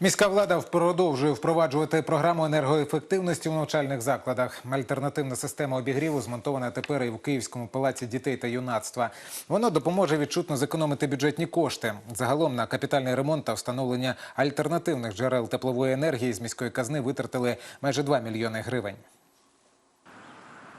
Міська влада продовжує впроваджувати програму енергоефективності у навчальних закладах. Альтернативна система обігріву змонтована тепер і в Київському палаці дітей та юнацтва. Воно допоможе відчутно зекономити бюджетні кошти. Загалом на капітальний ремонт та встановлення альтернативних джерел теплової енергії з міської казни витратили майже 2 мільйони гривень.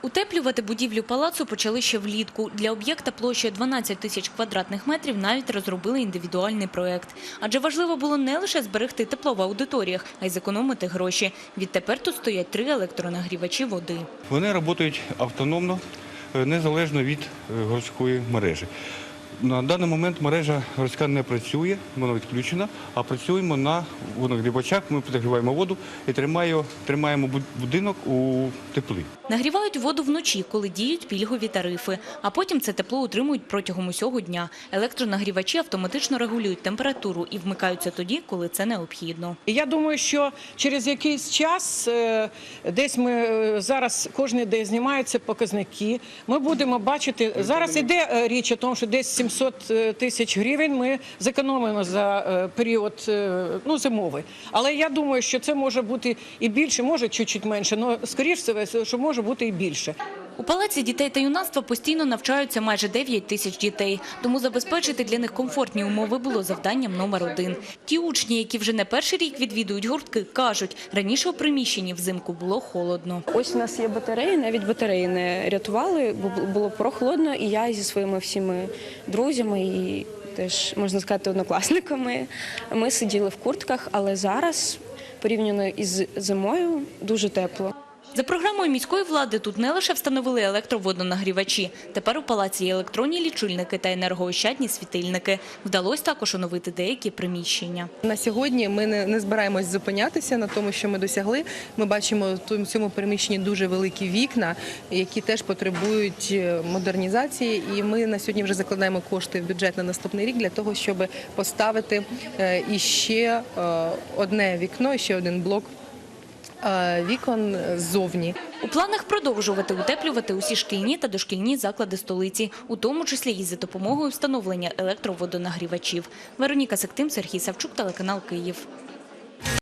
Утеплювати будівлю палацу почали ще влітку. Для об'єкта площею 12 тисяч квадратних метрів навіть розробили індивідуальний проект. Адже важливо було не лише зберегти тепло в аудиторіях, а й зекономити гроші. Відтепер тут стоять три електронагрівачі води. Вони працюють автономно, е, незалежно від е, городської мережі. На даний момент мережа городська не працює, вона відключена, а працюємо на водонагрівачах. Ми підігріваємо воду і тримаємо, тримаємо буд- будинок у теплі. Нагрівають воду вночі, коли діють пільгові тарифи, а потім це тепло утримують протягом усього дня. Електронагрівачі автоматично регулюють температуру і вмикаються тоді, коли це необхідно. Я думаю, що через якийсь час е, десь ми е, зараз кожен день знімаються показники. Ми будемо бачити зараз. Іде е, річ о тому, що десь 700 тисяч гривень ми зекономимо за е, період е, ну зимовий. Але я думаю, що це може бути і більше, може чуть-чуть менше. але скоріше все, що може бути і більше. У палаці дітей та юнацтва постійно навчаються майже 9 тисяч дітей, тому забезпечити для них комфортні умови було завданням номер один. Ті учні, які вже не перший рік відвідують гуртки, кажуть, раніше у приміщенні взимку було холодно. Ось у нас є батареї, навіть батареї не рятували, бо було прохолодно, і я зі своїми всіми друзями і теж можна сказати однокласниками. Ми сиділи в куртках, але зараз порівняно із зимою дуже тепло. За програмою міської влади тут не лише встановили електроводонагрівачі. Тепер у палаці є електронні лічильники та енергоощадні світильники. Вдалося також оновити деякі приміщення. На сьогодні ми не, збираємось зупинятися на тому, що ми досягли. Ми бачимо в цьому приміщенні дуже великі вікна, які теж потребують е, модернізації. І ми на сьогодні вже закладаємо кошти в бюджет на наступний рік для того, щоб поставити е, іще е, одне вікно, ще один блок вікон ззовні. У планах продовжувати утеплювати усі шкільні та дошкільні заклади столиці, у тому числі і за допомогою встановлення електроводонагрівачів. Вероніка Сектим, Сергій Савчук, телеканал Київ.